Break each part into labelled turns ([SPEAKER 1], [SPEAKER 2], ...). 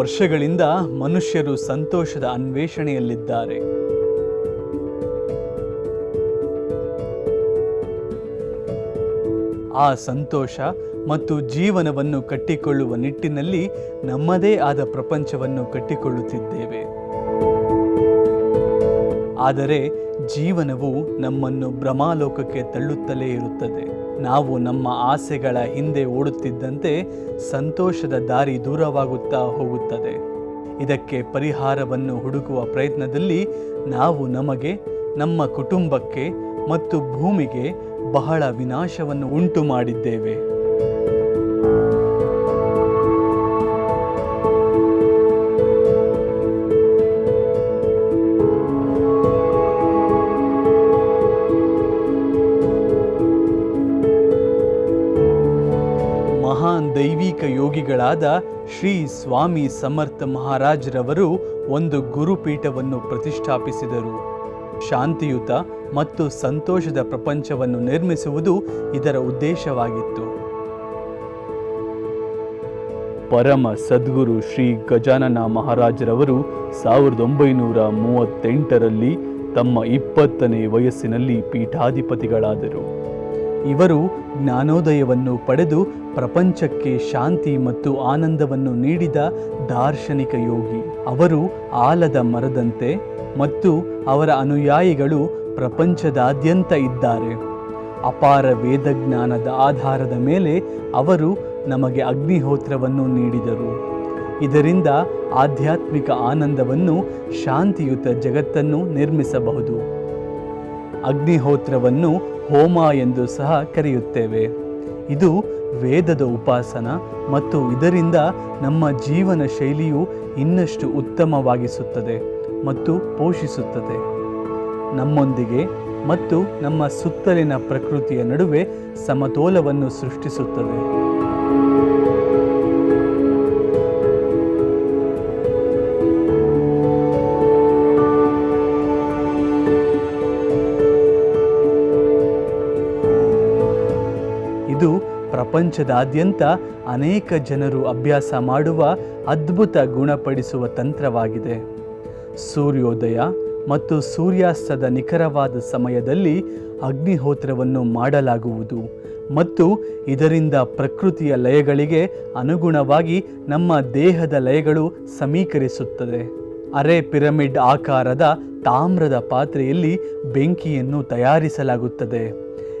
[SPEAKER 1] ವರ್ಷಗಳಿಂದ ಮನುಷ್ಯರು ಸಂತೋಷದ ಅನ್ವೇಷಣೆಯಲ್ಲಿದ್ದಾರೆ. ಆ ಸಂತೋಷ ಮತ್ತು ಜೀವನವನ್ನು ಕಟ್ಟಿಕೊಳ್ಳುವ ನಿಟ್ಟಿನಲ್ಲಿ ನಮ್ಮದೇ ಆದ ಪ್ರಪಂಚವನ್ನು ಕಟ್ಟಿಕೊಳ್ಳುತ್ತಿದ್ದೇವೆ. ಆದರೆ ಜೀವನವು ನಮ್ಮನ್ನು ಭ್ರಮಾಲೋಕಕ್ಕೆ ತಳ್ಳುತ್ತಲೇ ಇರುತ್ತದೆ. ನಾವು ನಮ್ಮ ಆಸೆಗಳ ಹಿಂದೆ ಓಡುತ್ತಿದ್ದಂತೆ ಸಂತೋಷದ ದಾರಿ ದೂರವಾಗುತ್ತಾ ಹೋಗುತ್ತದೆ. ಇದಕ್ಕೆ ಪರಿಹಾರವನ್ನು ಹುಡುಕುವ ಪ್ರಯತ್ನದಲ್ಲಿ ನಾವು ನಮಗೆ, ನಮ್ಮ ಕುಟುಂಬಕ್ಕೆ ಮತ್ತು ಭೂಮಿಗೆ ಬಹಳ ವಿನಾಶವನ್ನು ಉಂಟು ಮಾಡಿದ್ದೇವೆ ಮಹಾನ್ ದೈವಿಕ ಯೋಗಿಗಳಾದ ಶ್ರೀ ಸ್ವಾಮಿ ಸಮರ್ಥ ಮಹಾರಾಜರವರು ಒಂದು ಗುರುಪೀಠವನ್ನು ಪ್ರತಿಷ್ಠಾಪಿಸಿದರು. ಶಾಂತಿಯುತ ಮತ್ತು ಸಂತೋಷದ ಪ್ರಪಂಚವನ್ನು ನಿರ್ಮಿಸುವುದು ಇದರ ಉದ್ದೇಶವಾಗಿತ್ತು. ಪರಮ ಸದ್ಗುರು ಶ್ರೀ ಗಜಾನನ ಮಹಾರಾಜರವರು ಸಾವಿರದ ಒಂಬೈನೂರ ಮೂವತ್ತೆಂಟರಲ್ಲಿ ತಮ್ಮ ಇಪ್ಪತ್ತನೇ ವಯಸ್ಸಿನಲ್ಲಿ ಪೀಠಾಧಿಪತಿಗಳಾದರು. ಇವರು ಜ್ಞಾನೋದಯವನ್ನು ಪಡೆದು ಪ್ರಪಂಚಕ್ಕೆ ಶಾಂತಿ ಮತ್ತು ಆನಂದವನ್ನು ನೀಡಿದ ದಾರ್ಶನಿಕ ಯೋಗಿ. ಅವರು ಆಲದ ಮರದಂತೆ ಮತ್ತು ಅವರ ಅನುಯಾಯಿಗಳು ಪ್ರಪಂಚದಾದ್ಯಂತ ಇದ್ದಾರೆ. ಅಪಾರ ವೇದಜ್ಞಾನದ ಆಧಾರದ ಮೇಲೆ ಅವರು ನಮಗೆ ಅಗ್ನಿಹೋತ್ರವನ್ನು ನೀಡಿದರು. ಇದರಿಂದ ಆಧ್ಯಾತ್ಮಿಕ ಆನಂದವನ್ನು ಶಾಂತಿಯುತ ಜಗತ್ತನ್ನು ನಿರ್ಮಿಸಬಹುದು. ಅಗ್ನಿಹೋತ್ರವನ್ನು ಹೋಮ ಎಂದು ಸಹ ಕರೆಯುತ್ತೇವೆ. ಇದು ವೇದದ ಉಪಾಸನ ಮತ್ತು ಇದರಿಂದ ನಮ್ಮ ಜೀವನ ಶೈಲಿಯು ಇನ್ನಷ್ಟು ಉತ್ತಮವಾಗಿಸುತ್ತದೆ ಮತ್ತು ಪೋಷಿಸುತ್ತದೆ. ನಮ್ಮೊಂದಿಗೆ ಮತ್ತು ನಮ್ಮ ಸುತ್ತಲಿನ ಪ್ರಕೃತಿಯ ನಡುವೆ ಸಮತೋಲವನ್ನು ಸೃಷ್ಟಿಸುತ್ತದೆ. ಪ್ರಪಂಚದಾದ್ಯಂತ ಅನೇಕ ಜನರು ಅಭ್ಯಾಸ ಮಾಡುವ ಅದ್ಭುತ ಗುಣಪಡಿಸುವ ತಂತ್ರವಾಗಿದೆ. ಸೂರ್ಯೋದಯ ಮತ್ತು ಸೂರ್ಯಾಸ್ತದ ನಿಖರವಾದ ಸಮಯದಲ್ಲಿ ಅಗ್ನಿಹೋತ್ರವನ್ನು ಮಾಡಲಾಗುವುದು ಮತ್ತು ಇದರಿಂದ ಪ್ರಕೃತಿಯ ಲಯಗಳಿಗೆ ಅನುಗುಣವಾಗಿ ನಮ್ಮ ದೇಹದ ಲಯಗಳು ಸಮೀಕರಿಸುತ್ತದೆ. ಅರೆ ಪಿರಮಿಡ್ ಆಕಾರದ ತಾಮ್ರದ ಪಾತ್ರೆಯಲ್ಲಿ ಬೆಂಕಿಯನ್ನು ತಯಾರಿಸಲಾಗುತ್ತದೆ.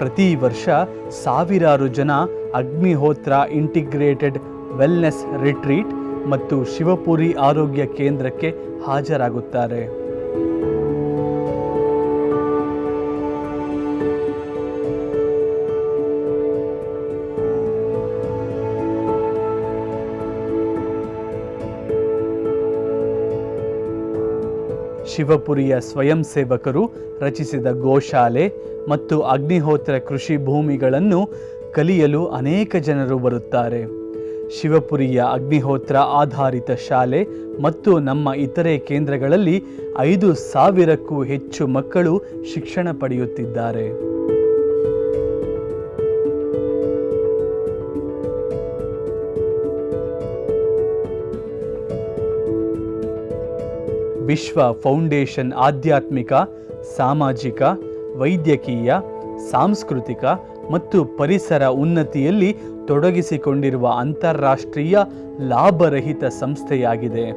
[SPEAKER 1] ಪ್ರತಿ ವರ್ಷ ಸಾವಿರಾರು ಜನ ಅಗ್ನಿಹೋತ್ರ ಇಂಟಿಗ್ರೇಟೆಡ್ ವೆಲ್ನೆಸ್ ರಿಟ್ರೀಟ್ ಮತ್ತು ಶಿವಪುರಿ ಆರೋಗ್ಯ ಕೇಂದ್ರಕ್ಕೆ ಹಾಜರಾಗುತ್ತಾರೆ. ಶಿವಪುರಿಯ ಸ್ವಯಂ ಸೇವಕರು ರಚಿಸಿದ ಗೋಶಾಲೆ ಮತ್ತು ಅಗ್ನಿಹೋತ್ರ ಕೃಷಿ ಭೂಮಿಗಳನ್ನು ಕಲಿಯಲು ಅನೇಕ ಜನರು ಬರುತ್ತಾರೆ. ಶಿವಪುರಿಯ ಅಗ್ನಿಹೋತ್ರ ಆಧಾರಿತ ಶಾಲೆ ಮತ್ತು ನಮ್ಮ ಇತರೆ ಕೇಂದ್ರಗಳಲ್ಲಿ ಐದು ಸಾವಿರಕ್ಕೂ ಹೆಚ್ಚು ಮಕ್ಕಳು ಶಿಕ್ಷಣ ಪಡೆಯುತ್ತಿದ್ದಾರೆ. ವಿಶ್ವ ಫೌಂಡೇಶನ್ ಆಧ್ಯಾತ್ಮಿಕ, ಸಾಮಾಜಿಕ, ವೈದ್ಯಕೀಯ, ಸಾಂಸ್ಕೃತಿಕ ಮತ್ತು ಪರಿಸರ ಉನ್ನತಿಯಲ್ಲಿ ತೊಡಗಿಸಿಕೊಂಡಿರುವ ಅಂತಾರಾಷ್ಟ್ರೀಯ ಲಾಭರಹಿತ ಸಂಸ್ಥೆಯಾಗಿದೆ.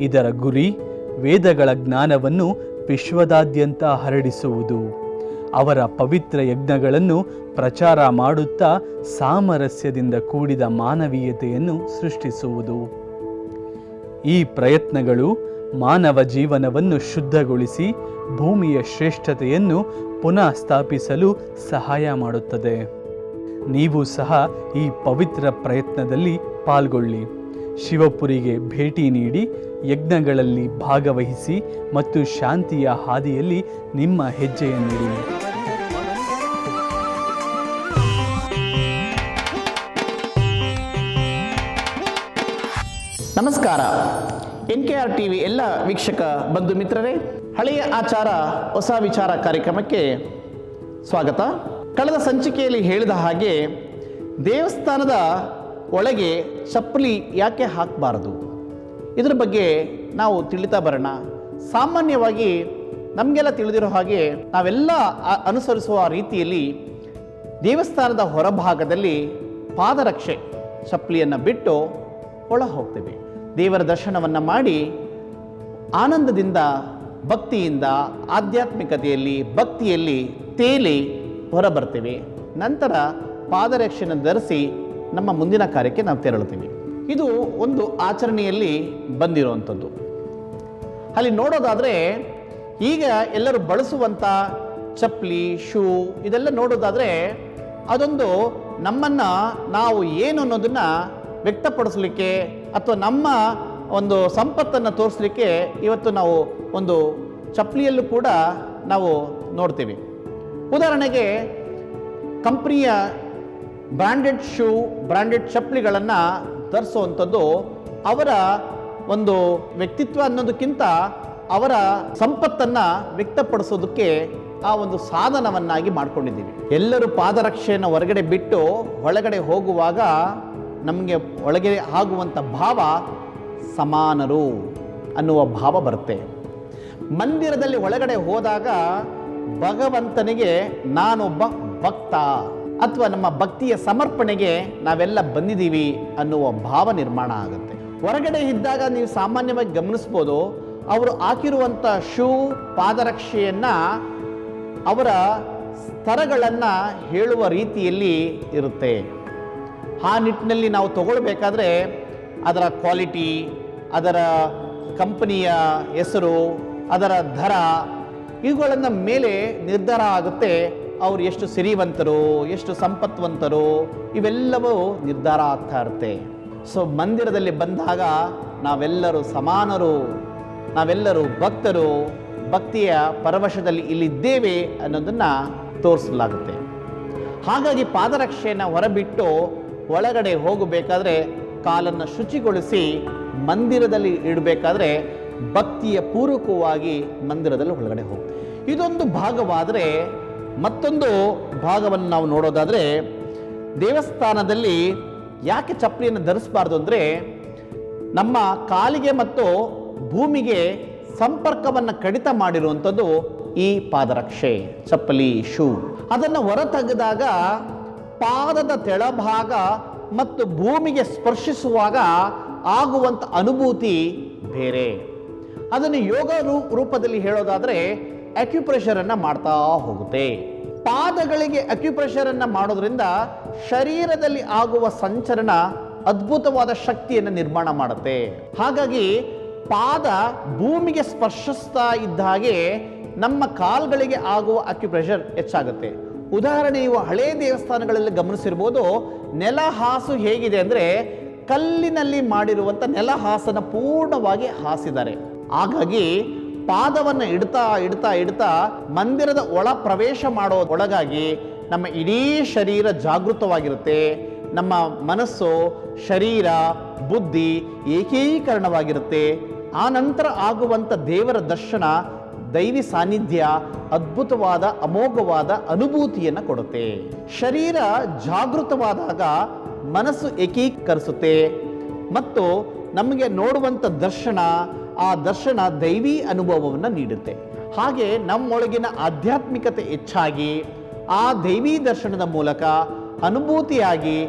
[SPEAKER 1] ಇದರ ಗುರಿ ವೇದಗಳ ಜ್ಞಾನವನ್ನು ವಿಶ್ವದಾದ್ಯಂತ ಹರಡಿಸುವುದು. ಅವರ ಪವಿತ್ರ ಯಜ್ಞಗಳನ್ನು ಪ್ರಚಾರ ಮಾಡುತ್ತಾ ಸಾಮರಸ್ಯದಿಂದ ಕೂಡಿದ ಮಾನವೀಯತೆಯನ್ನು ಸೃಷ್ಟಿಸುವುದು. ಈ ಪ್ರಯತ್ನಗಳು ಮಾನವ ಜೀವನವನ್ನು ಶುದ್ಧಗೊಳಿಸಿ ಭೂಮಿಯ ಶ್ರೇಷ್ಠತೆಯನ್ನು ಪುನಃ ಸ್ಥಾಪಿಸಲು ಸಹಾಯ ಮಾಡುತ್ತದೆ. ನೀವು ಸಹ ಈ ಪವಿತ್ರ ಪ್ರಯತ್ನದಲ್ಲಿ ಪಾಲ್ಗೊಳ್ಳಿ. ಶಿವಪುರಿಗೆ ಭೇಟಿ ನೀಡಿ, ಯಜ್ಞಗಳಲ್ಲಿ ಭಾಗವಹಿಸಿ ಮತ್ತು ಶಾಂತಿಯ ಹಾದಿಯಲ್ಲಿ ನಿಮ್ಮ ಹೆಜ್ಜೆಯನ್ನಿಡಿ.
[SPEAKER 2] ನಮಸ್ಕಾರ. N K R T V ಎಲ್ಲ ವೀಕ್ಷಕ ಬಂಧು ಮಿತ್ರರೇ, ಹಳೆಯ ಆಚಾರ, ಹೊಸ ವಿಚಾರ ಕಾರ್ಯಕ್ರಮಕ್ಕೆ ಸ್ವಾಗತ. ಕಳೆದ ಸಂಚಿಕೆಯಲ್ಲಿ ಹೇಳಿದ ಹಾಗೆ, ದೇವಸ್ಥಾನದ ಒಳಗೆ ಚಪ್ಪಲಿ ಯಾಕೆ ಹಾಕಬಾರದು? ಇದರ ಬಗ್ಗೆ ನಾವು ತಿಳಿತಾ ಬರೋಣ. ಸಾಮಾನ್ಯವಾಗಿ ನಮಗೆಲ್ಲ ತಿಳಿದಿರೋ ಹಾಗೆ ನಾವೆಲ್ಲ ಅನುಸರಿಸುವ ರೀತಿಯಲ್ಲಿ ದೇವಸ್ಥಾನದ ಹೊರಭಾಗದಲ್ಲಿ ಪಾದರಕ್ಷೆ, ಚಪ್ಪಲಿಯನ್ನು ಬಿಟ್ಟು ಒಳ ಹೋಗ್ತೇವೆ ದೇವರ ದರ್ಶನವನ್ನು ಮಾಡಿ ಆನಂದದಿಂದ, ಭಕ್ತಿಯಿಂದ, ಆಧ್ಯಾತ್ಮಿಕತೆಯಲ್ಲಿ, ಭಕ್ತಿಯಲ್ಲಿ ತೇಲಿ ಹೊರಬರ್ತೇವೆ. ನಂತರ ಪಾದರಕ್ಷೆಯನ್ನು ಧರಿಸಿ ನಮ್ಮ ಮುಂದಿನ ಕಾರ್ಯಕ್ಕೆ ನಾವು ತೆರಳುತ್ತೀವಿ. ಇದು ಒಂದು ಆಚರಣೆಯಲ್ಲಿ ಬಂದಿರುವಂಥದ್ದು. ಅಲ್ಲಿ ನೋಡೋದಾದರೆ ಈಗ ಎಲ್ಲರೂ ಬಳಸುವಂಥ ಚಪ್ಪಲಿ, ಶೂ ಇದೆಲ್ಲ ನೋಡೋದಾದರೆ ಅದೊಂದು ನಮ್ಮನ್ನು ನಾವು ಏನು ಅನ್ನೋದನ್ನು ವ್ಯಕ್ತಪಡಿಸಲಿಕ್ಕೆ ಅಥವಾ ನಮ್ಮ ಒಂದು ಸಂಪತ್ತನ್ನು ತೋರಿಸಲಿಕ್ಕೆ ಇವತ್ತು ನಾವು ಒಂದು ಚಪ್ಪಲಿಯಲ್ಲೂ ಕೂಡ ನಾವು ನೋಡ್ತೀವಿ. ಉದಾಹರಣೆಗೆ ಕಂಪ್ನಿಯ ಬ್ರ್ಯಾಂಡೆಡ್ ಶೂ ಬ್ರ್ಯಾಂಡೆಡ್ ಚಪ್ಪಲಿಗಳನ್ನು ಧರಿಸುವಂಥದ್ದು ಅವರ ಒಂದು ವ್ಯಕ್ತಿತ್ವ ಅನ್ನೋದಕ್ಕಿಂತ ಅವರ ಸಂಪತ್ತನ್ನು ವ್ಯಕ್ತಪಡಿಸೋದಕ್ಕೆ ಆ ಒಂದು ಸಾಧನವನ್ನಾಗಿ ಮಾಡ್ಕೊಂಡಿದ್ದೀವಿ. ಎಲ್ಲರೂ ಪಾದರಕ್ಷೆಯನ್ನು ಹೊರಗಡೆ ಬಿಟ್ಟು ಒಳಗಡೆ ಹೋಗುವಾಗ ನಮಗೆ ಒಳಗೆ ಆಗುವಂಥ ಭಾವ ಸಮಾನರು ಅನ್ನುವ ಭಾವ ಬರುತ್ತೆ. ಮಂದಿರದಲ್ಲಿ ಒಳಗಡೆ ಹೋದಾಗ ಭಗವಂತನಿಗೆ ನಾನೊಬ್ಬ ಭಕ್ತ ಅಥವಾ ನಮ್ಮ ಭಕ್ತಿಯ ಸಮರ್ಪಣೆಗೆ ನಾವೆಲ್ಲ ಬಂದಿದ್ದೀವಿ ಅನ್ನುವ ಭಾವ ನಿರ್ಮಾಣ ಆಗುತ್ತೆ. ಹೊರಗಡೆ ಇದ್ದಾಗ ನೀವು ಸಾಮಾನ್ಯವಾಗಿ ಗಮನಿಸ್ಬೋದು ಅವರು ಹಾಕಿರುವಂಥ ಶೂ, ಪಾದರಕ್ಷೆಯನ್ನು ಅವರ ಸ್ತರಗಳನ್ನು ಹೇಳುವ ರೀತಿಯಲ್ಲಿ ಇರುತ್ತೆ. ಆ ನಿಟ್ಟಿನಲ್ಲಿ ನಾವು ತಗೊಳ್ಬೇಕಾದ್ರೆ ಅದರ ಕ್ವಾಲಿಟಿ, ಅದರ ಕಂಪನಿಯ ಹೆಸರು, ಅದರ ದರ, ಇವುಗಳನ್ನು ಮೇಲೆ ನಿರ್ಧಾರ ಆಗುತ್ತೆ. ಅವರು ಎಷ್ಟು ಸಿರಿವಂತರು, ಎಷ್ಟು ಸಂಪತ್ವಂತರು, ಇವೆಲ್ಲವೂ ನಿರ್ಧಾರ ಆಗ್ತಾ ಇರುತ್ತೆ. ಸೊ ಮಂದಿರದಲ್ಲಿ ಬಂದಾಗ ನಾವೆಲ್ಲರೂ ಸಮಾನರು, ನಾವೆಲ್ಲರೂ ಭಕ್ತರು, ಭಕ್ತಿಯ ಪರವಶದಲ್ಲಿ ಇಲ್ಲಿದ್ದೇವೆ ಅನ್ನೋದನ್ನು ತೋರಿಸಲಾಗುತ್ತೆ. ಹಾಗಾಗಿ ಪಾದರಕ್ಷೆಯನ್ನು ಹೊರಬಿಟ್ಟು ಒಳಗಡೆ ಹೋಗಬೇಕಾದ್ರೆ ಕಾಲನ್ನು ಶುಚಿಗೊಳಿಸಿ ಮಂದಿರದಲ್ಲಿ ಇಡಬೇಕಾದ್ರೆ ಭಕ್ತಿಯ ಪೂರ್ವಕವಾಗಿ ಮಂದಿರದಲ್ಲಿ ಒಳಗಡೆ ಹೋಗಿ. ಇದೊಂದು ಭಾಗವಾದರೆ ಮತ್ತೊಂದು ಭಾಗವನ್ನು ನಾವು ನೋಡೋದಾದರೆ ದೇವಸ್ಥಾನದಲ್ಲಿ ಯಾಕೆ ಚಪ್ಪಲಿಯನ್ನು ಧರಿಸಬಾರ್ದು ಅಂದರೆ ನಮ್ಮ ಕಾಲಿಗೆ ಮತ್ತು ಭೂಮಿಗೆ ಸಂಪರ್ಕವನ್ನು ಕಡಿತ ಮಾಡಿರುವಂಥದ್ದು ಈ ಪಾದರಕ್ಷೆ, ಚಪ್ಪಲಿ, ಶೂ. ಅದನ್ನು ಹೊರತೆಗೆದಾಗ ಪಾದದ ತೆಳಭಾಗ ಮತ್ತು ಭೂಮಿಗೆ ಸ್ಪರ್ಶಿಸುವಾಗ ಆಗುವಂಥ ಅನುಭೂತಿ ಬೇರೆ. ಅದನ್ನು ಯೋಗ ರೂಪದಲ್ಲಿ ಹೇಳೋದಾದರೆ ಅಕ್ಯುಪ್ರೆಷರನ್ನು ಮಾಡ್ತಾ ಹೋಗುತ್ತೆ. ಪಾದಗಳಿಗೆ ಅಕ್ಯುಪ್ರೆಷರನ್ನು ಮಾಡೋದ್ರಿಂದ ಶರೀರದಲ್ಲಿ ಆಗುವ ಸಂಚರಣ ಅದ್ಭುತವಾದ ಶಕ್ತಿಯನ್ನು ನಿರ್ಮಾಣ ಮಾಡುತ್ತೆ. ಹಾಗಾಗಿ ಪಾದ ಭೂಮಿಗೆ ಸ್ಪರ್ಶಿಸ್ತಾ ಇದ್ದ ಹಾಗೆ ನಮ್ಮ ಕಾಲ್ಗಳಿಗೆ ಆಗುವ ಅಕ್ಯುಪ್ರೆಷರ್ ಹೆಚ್ಚಾಗುತ್ತೆ. ಉದಾಹರಣೆ, ಇವು ಹಳೇ ದೇವಸ್ಥಾನಗಳಲ್ಲಿ ಗಮನಿಸಿರ್ಬೋದು. ನೆಲ ಹಾಸು ಹೇಗಿದೆ ಅಂದರೆ ಕಲ್ಲಿನಲ್ಲಿ ಮಾಡಿರುವಂಥ ನೆಲ ಹಾಸನ ಪೂರ್ಣವಾಗಿ ಹಾಸಿದ್ದಾರೆ. ಹಾಗಾಗಿ ಪಾದವನ್ನು ಇಡ್ತಾ ಇಡ್ತಾ ಇಡ್ತಾ ಮಂದಿರದ ಒಳ ಪ್ರವೇಶ ಮಾಡೋ ಒಳಗಾಗಿ ನಮ್ಮ ಇಡೀ ಶರೀರ ಜಾಗೃತವಾಗಿರುತ್ತೆ. ನಮ್ಮ ಮನಸ್ಸು, ಶರೀರ, ಬುದ್ಧಿ ಏಕೀಕರಣವಾಗಿರುತ್ತೆ. ಆ ನಂತರ ಆಗುವಂಥ ದೇವರ ದರ್ಶನ ದೈವಿ ಸಾನ್ನಿಧ್ಯ, ಅದ್ಭುತವಾದ, ಅಮೋಘವಾದ ಅನುಭೂತಿಯನ್ನು ಕೊಡುತ್ತೆ. ಶರೀರ ಜಾಗೃತವಾದಾಗ ಮನಸ್ಸು ಏಕೀಕರಿಸುತ್ತೆ. ಮತ್ತು ನಮಗೆ ನೋಡುವಂಥ ದರ್ಶನ, ಆ ದರ್ಶನ ದೈವಿ ಅನುಭವವನ್ನು ನೀಡುತ್ತೆ. ಹಾಗೆ ನಮ್ಮೊಳಗಿನ ಆಧ್ಯಾತ್ಮಿಕತೆ ಹೆಚ್ಚಾಗಿ, ಆ ದೈವಿ ದರ್ಶನದ ಮೂಲಕ ಅನುಭೂತಿಯಾಗಿ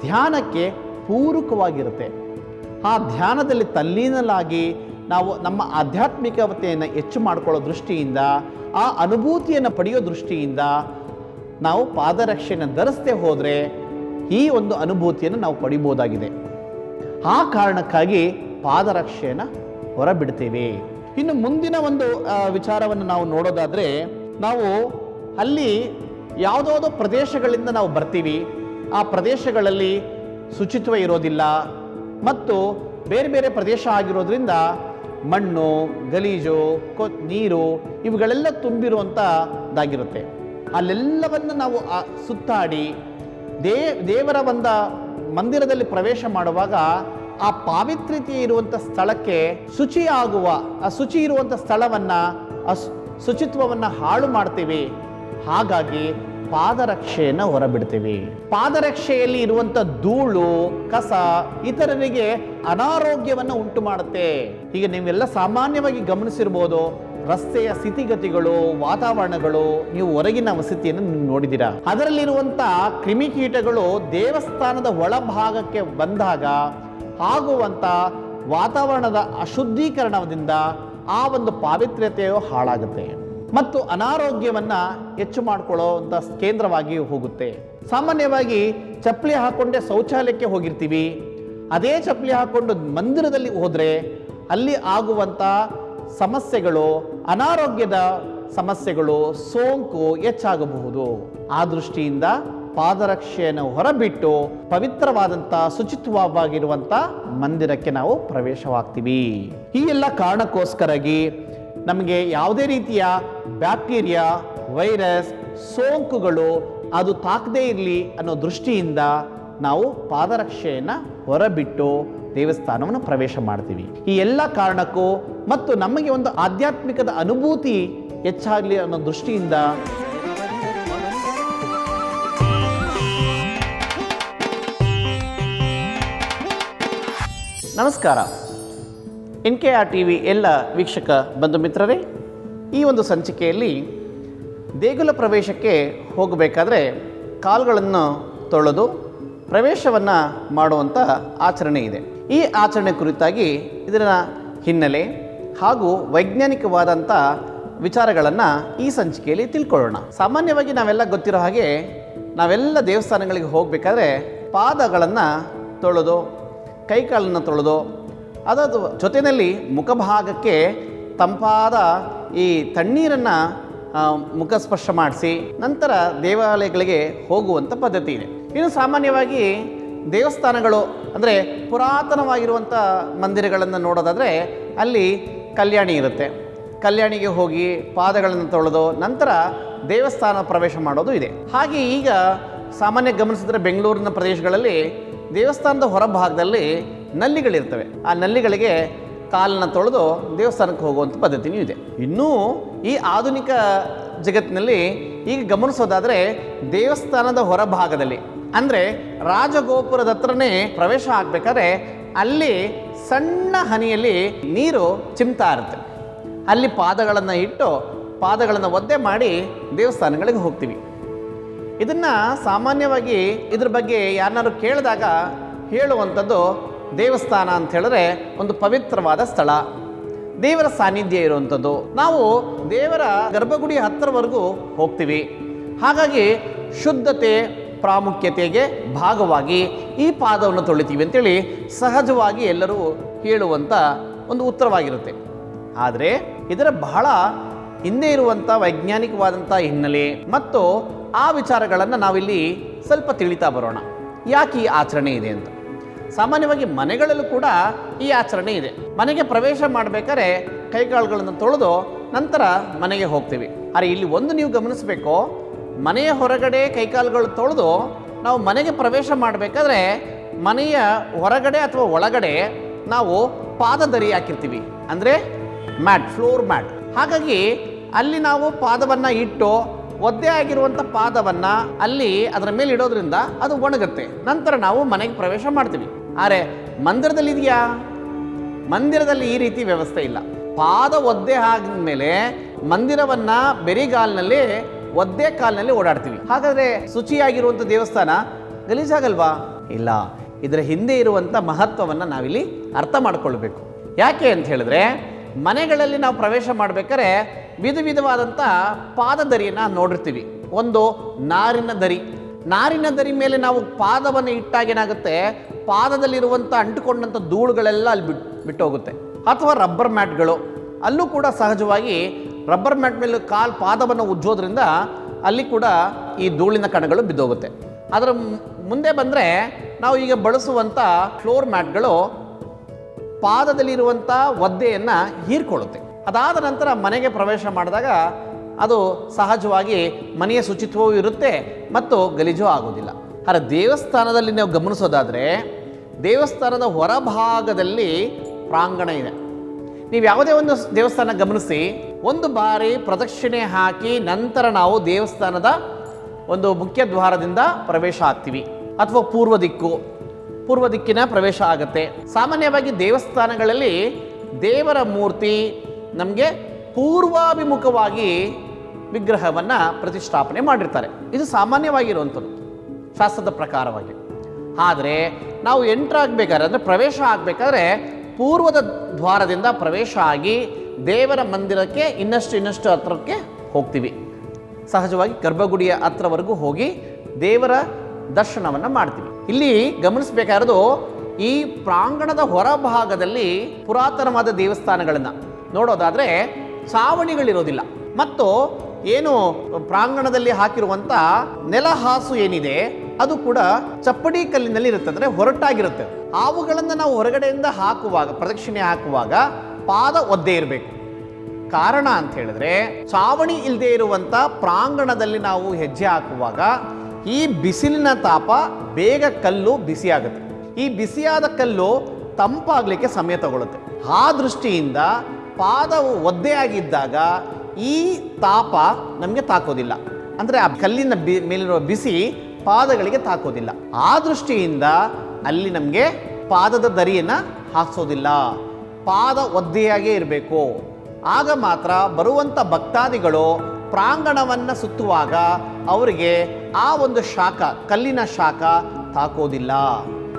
[SPEAKER 2] ಧ್ಯಾನಕ್ಕೆ ಪೂರಕವಾಗಿರುತ್ತೆ. ಆ ಧ್ಯಾನದಲ್ಲಿ ತಲ್ಲೀನಲಾಗಿ ನಾವು ನಮ್ಮ ಆಧ್ಯಾತ್ಮಿಕತೆಯನ್ನು ಹೆಚ್ಚು ಮಾಡಿಕೊಳ್ಳೋ ದೃಷ್ಟಿಯಿಂದ, ಆ ಅನುಭೂತಿಯನ್ನು ಪಡೆಯೋ ದೃಷ್ಟಿಯಿಂದ ನಾವು ಪಾದರಕ್ಷೆಯನ್ನು ಧರಿಸದೆ ಹೋದರೆ ಈ ಒಂದು ಅನುಭೂತಿಯನ್ನು ನಾವು ಪಡಿಬೋದಾಗಿದೆ. ಆ ಕಾರಣಕ್ಕಾಗಿ ಪಾದರಕ್ಷೆಯನ್ನು ಹೊರಬಿಡ್ತೇವೆ. ಇನ್ನು ಮುಂದಿನ ಒಂದು ವಿಚಾರವನ್ನು ನಾವು ನೋಡೋದಾದರೆ, ನಾವು ಅಲ್ಲಿ ಯಾವುದಾವುದೋ ಪ್ರದೇಶಗಳಿಂದ ನಾವು ಬರ್ತೀವಿ. ಆ ಪ್ರದೇಶಗಳಲ್ಲಿ ಶುಚಿತ್ವ ಇರೋದಿಲ್ಲ. ಮತ್ತು ಬೇರೆ ಬೇರೆ ಪ್ರದೇಶ ಆಗಿರೋದ್ರಿಂದ ಮಣ್ಣು, ಗಲೀಜು ಕೊ ನೀರು ಇವುಗಳೆಲ್ಲ ತುಂಬಿರುವಂಥದ್ದಾಗಿರುತ್ತೆ ಅಲ್ಲೆಲ್ಲವನ್ನು ನಾವು ಸುತ್ತಾಡಿ ದೇ, ದೇವರ ಒಂದ ಮಂದಿರದಲ್ಲಿ ಪ್ರವೇಶ ಮಾಡುವಾಗ ಆ ಪಾವಿತ್ರ್ಯತೆ ಇರುವಂಥ ಸ್ಥಳಕ್ಕೆ ಶುಚಿಯಾಗುವ, ಆ ಶುಚಿ ಇರುವಂಥ ಸ್ಥಳವನ್ನು, ಆ ಶುಚಿತ್ವವನ್ನು ಹಾಳು ಮಾಡ್ತೀವಿ. ಹಾಗಾಗಿ ಪಾದರಕ್ಷೆಯನ್ನು ಹೊರಬಿಡ್ತೀವಿ. ಪಾದರಕ್ಷೆಯಲ್ಲಿ ಇರುವಂತ ಧೂಳು, ಕಸ ಇತರರಿಗೆ ಅನಾರೋಗ್ಯವನ್ನು ಉಂಟು ಮಾಡುತ್ತೆ ಈಗ ನೀವೆಲ್ಲ ಸಾಮಾನ್ಯವಾಗಿ ಗಮನಿಸಿರ್ಬೋದು. ರಸ್ತೆಯ ಸ್ಥಿತಿಗತಿಗಳು, ವಾತಾವರಣಗಳು, ನೀವು ಹೊರಗಿನ ವಸತಿಯನ್ನು ನೀವು ನೋಡಿದ್ದೀರಾ. ಅದರಲ್ಲಿರುವಂಥ ಕ್ರಿಮಿಕೀಟಗಳು ದೇವಸ್ಥಾನದ ಒಳಭಾಗಕ್ಕೆ ಬಂದಾಗ ಆಗುವಂಥ ವಾತಾವರಣದ ಅಶುದ್ಧೀಕರಣದಿಂದ ಆ ಒಂದು ಪಾವಿತ್ರ್ಯತೆಯು ಹಾಳಾಗುತ್ತೆ. ಮತ್ತು ಅನಾರೋಗ್ಯವನ್ನು ಹೆಚ್ಚು ಮಾಡಿಕೊಳ್ಳುವಂಥ ಕೇಂದ್ರವಾಗಿ ಹೋಗುತ್ತೆ. ಸಾಮಾನ್ಯವಾಗಿ ಚಪ್ಪಲಿ ಹಾಕೊಂಡೆ ಶೌಚಾಲಯಕ್ಕೆ ಹೋಗಿರ್ತೀವಿ. ಅದೇ ಚಪ್ಪಲಿ ಹಾಕೊಂಡು ಮಂದಿರದಲ್ಲಿ ಹೋದರೆ ಅಲ್ಲಿ ಆಗುವಂಥ ಸಮಸ್ಯೆಗಳು, ಅನಾರೋಗ್ಯದ ಸಮಸ್ಯೆಗಳು, ಸೋಂಕು ಹೆಚ್ಚಾಗಬಹುದು. ಆ ದೃಷ್ಟಿಯಿಂದ ಪಾದರಕ್ಷೆಯನ್ನು ಹೊರಬಿಟ್ಟು ಪವಿತ್ರವಾದಂಥ ಶುಚಿತ್ವವಾಗಿರುವಂಥ ಮಂದಿರಕ್ಕೆ ನಾವು ಪ್ರವೇಶವಾಗ್ತೀವಿ. ಈ ಎಲ್ಲ ಕಾರಣಕ್ಕೋಸ್ಕರಾಗಿ ನಮಗೆ ಯಾವುದೇ ರೀತಿಯ ಬ್ಯಾಕ್ಟೀರಿಯಾ, ವೈರಸ್, ಸೋಂಕುಗಳು ಅದು ತಾಕದೇ ಇರಲಿ ಅನ್ನೋ ದೃಷ್ಟಿಯಿಂದ ನಾವು ಪಾದರಕ್ಷೆಯನ್ನು ಹೊರಬಿಟ್ಟು ದೇವಸ್ಥಾನವನ್ನು ಪ್ರವೇಶ ಮಾಡ್ತೀವಿ. ಈ ಎಲ್ಲ ಕಾರಣಕ್ಕೂ ಮತ್ತು ನಮಗೆ ಒಂದು ಆಧ್ಯಾತ್ಮಿಕದ ಅನುಭೂತಿ ಹೆಚ್ಚಾಗಲಿ ಅನ್ನೋ ದೃಷ್ಟಿಯಿಂದ ನಮಸ್ಕಾರ. N K R T V ಎಲ್ಲ ವೀಕ್ಷಕ ಬಂಧು ಮಿತ್ರರೇ, ಈ ಒಂದು ಸಂಚಿಕೆಯಲ್ಲಿ ದೇಗುಲ ಪ್ರವೇಶಕ್ಕೆ ಹೋಗಬೇಕಾದ್ರೆ ಕಾಲುಗಳನ್ನು ತೊಳೆದು ಪ್ರವೇಶವನ್ನು ಮಾಡುವಂಥ ಆಚರಣೆ ಇದೆ. ಈ ಆಚರಣೆ ಕುರಿತಾಗಿ ಇದರ ಹಿನ್ನೆಲೆ ಹಾಗೂ ವೈಜ್ಞಾನಿಕವಾದಂಥ ವಿಚಾರಗಳನ್ನು ಈ ಸಂಚಿಕೆಯಲ್ಲಿ ತಿಳ್ಕೊಳ್ಳೋಣ. ಸಾಮಾನ್ಯವಾಗಿ ನಾವೆಲ್ಲ ಗೊತ್ತಿರೋ ಹಾಗೆ ನಾವೆಲ್ಲ ದೇವಸ್ಥಾನಗಳಿಗೆ ಹೋಗಬೇಕಾದ್ರೆ ಪಾದಗಳನ್ನು ತೊಳೆದು, ಕೈಕಾಲನ್ನು ತೊಳೆದು ಅದರ ಜೊತೆಯಲ್ಲಿ ಮುಖಭಾಗಕ್ಕೆ ತಂಪಾದ ಈ ತಣ್ಣೀರನ್ನು ಮುಖ ಸ್ಪರ್ಶ ಮಾಡಿಸಿ ನಂತರ ದೇವಾಲಯಗಳಿಗೆ ಹೋಗುವಂಥ ಪದ್ಧತಿ ಇದೆ. ಇನ್ನು ಸಾಮಾನ್ಯವಾಗಿ ದೇವಸ್ಥಾನಗಳು ಅಂದರೆ ಪುರಾತನವಾಗಿರುವಂಥ ಮಂದಿರಗಳನ್ನು ನೋಡೋದಾದರೆ ಅಲ್ಲಿ ಕಲ್ಯಾಣಿ ಇರುತ್ತೆ. ಕಲ್ಯಾಣಿಗೆ ಹೋಗಿ ಪಾದಗಳನ್ನು ತೊಳೆದು ನಂತರ ದೇವಸ್ಥಾನ ಪ್ರವೇಶ ಮಾಡೋದು ಇದೆ. ಹಾಗೆ ಈಗ ಸಾಮಾನ್ಯ ಗಮನಿಸಿದ್ರೆ ಬೆಂಗಳೂರಿನ ಪ್ರದೇಶಗಳಲ್ಲಿ ದೇವಸ್ಥಾನದ ಹೊರಭಾಗದಲ್ಲಿ ನಲ್ಲಿಗಳಿರ್ತವೆ. ಆ ನಲ್ಲಿಗಳಿಗೆ ಕಾಲನ್ನ ತೊಳೆದು ದೇವಸ್ಥಾನಕ್ಕೆ ಹೋಗುವಂಥ ಪದ್ಧತಿಯೂ ಇದೆ. ಇನ್ನೂ ಈ ಆಧುನಿಕ ಜಗತ್ತಿನಲ್ಲಿ ಈಗ ಗಮನಿಸೋದಾದರೆ ದೇವಸ್ಥಾನದ ಹೊರಭಾಗದಲ್ಲಿ, ಅಂದರೆ ರಾಜಗೋಪುರದ ಹತ್ರನೇ ಪ್ರವೇಶ ಆಗಬೇಕಾದ್ರೆ ಅಲ್ಲಿ ಸಣ್ಣ ಹನಿಯಲ್ಲಿ ನೀರು ಚಿಮ್ತಾ ಇರುತ್ತೆ. ಅಲ್ಲಿ ಪಾದಗಳನ್ನು ಇಟ್ಟು ಪಾದಗಳನ್ನು ಒದ್ದೆ ಮಾಡಿ ದೇವಸ್ಥಾನಗಳಿಗೆ ಹೋಗ್ತೀವಿ. ಇದನ್ನು ಸಾಮಾನ್ಯವಾಗಿ ಇದ್ರ ಬಗ್ಗೆ ಯಾರನ್ನಾರು ಕೇಳಿದಾಗ ಹೇಳುವಂಥದ್ದು ದೇವಸ್ಥಾನ ಅಂತ ಹೇಳಿದ್ರೆ ಒಂದು ಪವಿತ್ರವಾದ ಸ್ಥಳ. ದೇವರ ಸಾನ್ನಿಧ್ಯ ಇರುವಂಥದ್ದು. ನಾವು ದೇವರ ಗರ್ಭಗುಡಿ ಹತ್ತಿರವರೆಗೂ ಹೋಗ್ತೀವಿ. ಹಾಗಾಗಿ ಶುದ್ಧತೆ, ಪ್ರಾಮುಖ್ಯತೆಗೆ ಭಾಗವಾಗಿ ಈ ಪಾದವನ್ನು ತೊಳಿತೀವಿ ಅಂತೇಳಿ ಸಹಜವಾಗಿ ಎಲ್ಲರೂ ಹೇಳುವಂಥ ಒಂದು ಉತ್ತರವಾಗಿರುತ್ತೆ. ಆದರೆ ಇದರ ಬಹಳ ಹಿಂದೆ ಇರುವಂಥ ವೈಜ್ಞಾನಿಕವಾದಂಥ ಹಿನ್ನೆಲೆ ಮತ್ತು ಆ ವಿಚಾರಗಳನ್ನು ನಾವಿಲ್ಲಿ ಸ್ವಲ್ಪ ತಿಳಿತಾ ಬರೋಣ. ಯಾಕೆ ಈ ಆಚರಣೆ ಇದೆ ಅಂತ? ಸಾಮಾನ್ಯವಾಗಿ ಮನೆಗಳಲ್ಲೂ ಕೂಡ ಈ ಆಚರಣೆ ಇದೆ. ಮನೆಗೆ ಪ್ರವೇಶ ಮಾಡಬೇಕಾದ್ರೆ ಕೈಕಾಳುಗಳನ್ನು ತೊಳೆದು ನಂತರ ಮನೆಗೆ ಹೋಗ್ತೀವಿ. ಆದರೆ ಇಲ್ಲಿ ಒಂದು ನೀವು ಗಮನಿಸಬೇಕು, ಮನೆಯ ಹೊರಗಡೆ ಕೈಕಾಲುಗಳು ತೊಳೆದು ನಾವು ಮನೆಗೆ ಪ್ರವೇಶ ಮಾಡಬೇಕಾದ್ರೆ ಮನೆಯ ಹೊರಗಡೆ ಅಥವಾ ಒಳಗಡೆ ನಾವು ಪಾದದರಿ ಹಾಕಿರ್ತೀವಿ. ಅಂದರೆ ಮ್ಯಾಟ್, ಫ್ಲೋರ್ ಮ್ಯಾಟ್. ಹಾಗಾಗಿ ಅಲ್ಲಿ ನಾವು ಪಾದವನ್ನು ಇಟ್ಟು ಒದ್ದೆ ಆಗಿರುವಂಥ ಪಾದವನ್ನು ಅಲ್ಲಿ ಅದರ ಮೇಲೆ ಇಡೋದ್ರಿಂದ ಅದು ಒಣಗುತ್ತೆ. ನಂತರ ನಾವು ಮನೆಗೆ ಪ್ರವೇಶ ಮಾಡ್ತೀವಿ. ಆದರೆ ಮಂದಿರದಲ್ಲಿ ಇದೆಯಾ? ಮಂದಿರದಲ್ಲಿ ಈ ರೀತಿ ವ್ಯವಸ್ಥೆ ಇಲ್ಲ. ಪಾದ ಒದ್ದೆ ಆದ್ಮೇಲೆ ಮಂದಿರವನ್ನು ಬೆರಿಗಾಲ್ನಲ್ಲಿ, ಒದ್ದೆ ಕಾಲ್ನಲ್ಲಿ ಓಡಾಡ್ತೀವಿ. ಹಾಗಾದರೆ ಶುಚಿಯಾಗಿರುವಂಥ ದೇವಸ್ಥಾನ ಗಲೀಜಾಗಲ್ವಾ? ಇಲ್ಲ. ಇದರ ಹಿಂದೆ ಇರುವಂಥ ಮಹತ್ವವನ್ನು ನಾವಿಲ್ಲಿ ಅರ್ಥ ಮಾಡಿಕೊಳ್ಬೇಕು. ಯಾಕೆ ಅಂತ ಹೇಳಿದ್ರೆ, ಮನೆಗಳಲ್ಲಿ ನಾವು ಪ್ರವೇಶ ಮಾಡಬೇಕಾದ್ರೆ ವಿಧ ವಿಧವಾದಂಥ ಪಾದದರಿಯನ್ನು ನೋಡಿರ್ತೀವಿ. ಒಂದು ನಾರಿನ ದರಿ. ನಾರಿನ ದರಿ ಮೇಲೆ ನಾವು ಪಾದವನ್ನು ಇಟ್ಟಾಗ ಏನಾಗುತ್ತೆ? ಪಾದದಲ್ಲಿರುವಂಥ ಅಂಟುಕೊಂಡಂಥ ಧೂಳುಗಳೆಲ್ಲ ಅಲ್ಲಿ ಬಿಟ್ಟು ಬಿಟ್ಟೋಗುತ್ತೆ. ಅಥವಾ ರಬ್ಬರ್ ಮ್ಯಾಟ್ಗಳು. ಅಲ್ಲೂ ಕೂಡ ಸಹಜವಾಗಿ ರಬ್ಬರ್ ಮ್ಯಾಟ್ ಮೇಲೆ ಕಾಲು ಪಾದವನ್ನು ಉಜ್ಜೋದ್ರಿಂದ ಅಲ್ಲಿ ಕೂಡ ಈ ಧೂಳಿನ ಕಣಗಳು ಬಿದ್ದೋಗುತ್ತೆ. ಅದರ ಮುಂದೆ ಬಂದರೆ ನಾವು ಈಗ ಬಳಸುವಂಥ ಫ್ಲೋರ್ ಮ್ಯಾಟ್ಗಳು ಪಾದದಲ್ಲಿರುವಂಥ ಒದ್ದೆಯನ್ನು ಹೀರ್ಕೊಳ್ಳುತ್ತೆ. ಅದಾದ ನಂತರ ಮನೆಗೆ ಪ್ರವೇಶ ಮಾಡಿದಾಗ ಅದು ಸಹಜವಾಗಿ ಮನೆಯ ಶುಚಿತ್ವವೂ ಇರುತ್ತೆ ಮತ್ತು ಗಲೀಜು ಆಗೋದಿಲ್ಲ ಆದರೆ ದೇವಸ್ಥಾನದಲ್ಲಿ ನಾವು ಗಮನಿಸೋದಾದರೆ ದೇವಸ್ಥಾನದ ಹೊರಭಾಗದಲ್ಲಿ ಪ್ರಾಂಗಣ ಇದೆ. ನೀವು ಯಾವುದೇ ಒಂದು ದೇವಸ್ಥಾನ ಗಮನಿಸಿ, ಒಂದು ಬಾರಿ ಪ್ರದಕ್ಷಿಣೆ ಹಾಕಿ ನಂತರ ನಾವು ದೇವಸ್ಥಾನದ ಒಂದು ಮುಖ್ಯ ದ್ವಾರದಿಂದ ಪ್ರವೇಶ ಆಗ್ತೀವಿ. ಅಥವಾ ಪೂರ್ವ ದಿಕ್ಕು, ಪೂರ್ವ ದಿಕ್ಕಿನ ಪ್ರವೇಶ ಆಗುತ್ತೆ. ಸಾಮಾನ್ಯವಾಗಿ ದೇವಸ್ಥಾನಗಳಲ್ಲಿ ದೇವರ ಮೂರ್ತಿ ನಮಗೆ ಪೂರ್ವಾಭಿಮುಖವಾಗಿ ವಿಗ್ರಹವನ್ನು ಪ್ರತಿಷ್ಠಾಪನೆ ಮಾಡಿರ್ತಾರೆ. ಇದು ಸಾಮಾನ್ಯವಾಗಿರುವಂಥದ್ದು, ಶಾಸ್ತ್ರದ ಪ್ರಕಾರವಾಗಿ. ಆದರೆ ನಾವು ಎಂಟ್ರ್ ಆಗಬೇಕಾದ್ರೆ, ಅಂದರೆ ಪ್ರವೇಶ ಆಗಬೇಕಾದ್ರೆ ಪೂರ್ವದ ದ್ವಾರದಿಂದ ಪ್ರವೇಶ ಆಗಿ ದೇವರ ಮಂದಿರಕ್ಕೆ ಇನ್ನಷ್ಟು ಇನ್ನಷ್ಟು ಹತ್ರಕ್ಕೆ ಹೋಗ್ತೀವಿ. ಸಹಜವಾಗಿ ಗರ್ಭಗುಡಿಯ ಹತ್ರವರೆಗೂ ಹೋಗಿ ದೇವರ ದರ್ಶನವನ್ನು ಮಾಡ್ತೀವಿ. ಇಲ್ಲಿ ಗಮನಿಸಬೇಕಾಗಿರೋದು, ಈ ಪ್ರಾಂಗಣದ ಹೊರಭಾಗದಲ್ಲಿ ಪುರಾತನವಾದ ದೇವಸ್ಥಾನಗಳನ್ನು ನೋಡೋದಾದರೆ ಚಾವಣಿಗಳಿರೋದಿಲ್ಲ. ಮತ್ತು ಏನು ಪ್ರಾಂಗಣದಲ್ಲಿ ಹಾಕಿರುವಂಥ ನೆಲಹಾಸು ಏನಿದೆ ಅದು ಕೂಡ ಚಪ್ಪಡಿ ಕಲ್ಲಿನಲ್ಲಿ ಇರುತ್ತೆ ಅಂದರೆ ಹೊರಟಾಗಿರುತ್ತೆ. ಅವುಗಳನ್ನು ನಾವು ಹೊರಗಡೆಯಿಂದ ಹಾಕುವಾಗ, ಪ್ರದಕ್ಷಿಣೆ ಹಾಕುವಾಗ ಪಾದ ಒದ್ದೆ ಇರಬೇಕು. ಕಾರಣ ಅಂತ ಹೇಳಿದ್ರೆ ಚಾವಣಿ ಇಲ್ಲದೆ ಇರುವಂಥ ಪ್ರಾಂಗಣದಲ್ಲಿ ನಾವು ಹೆಜ್ಜೆ ಹಾಕುವಾಗ ಈ ಬಿಸಿಲಿನ ತಾಪ ಬೇಗ ಕಲ್ಲು ಬಿಸಿಯಾಗುತ್ತೆ. ಈ ಬಿಸಿಯಾದ ಕಲ್ಲು ತಂಪಾಗಲಿಕ್ಕೆ ಸಮಯ ತಗೊಳ್ಳುತ್ತೆ ಆ ದೃಷ್ಟಿಯಿಂದ ಪಾದವು ಒದ್ದೆಯಾಗಿದ್ದಾಗ ಈ ತಾಪ ನಮಗೆ ತಾಕೋದಿಲ್ಲ. ಅಂದರೆ ಆ ಕಲ್ಲಿನ ಬಿ ಮೇಲಿರುವ ಬಿಸಿ ಪಾದಗಳಿಗೆ ತಾಕೋದಿಲ್ಲ. ಆ ದೃಷ್ಟಿಯಿಂದ ಅಲ್ಲಿ ನಮಗೆ ಪಾದದ ದರಿಯನ್ನು ಹಾಕ್ಸೋದಿಲ್ಲ. ಪಾದ ಒದ್ದೆಯಾಗೇ ಇರಬೇಕು. ಆಗ ಮಾತ್ರ ಬರುವಂಥ ಭಕ್ತಾದಿಗಳು ಪ್ರಾಂಗಣವನ್ನು ಸುತ್ತುವಾಗ ಅವರಿಗೆ ಆ ಒಂದು ಶಾಖ, ಕಲ್ಲಿನ ಶಾಖ ತಾಕೋದಿಲ್ಲ.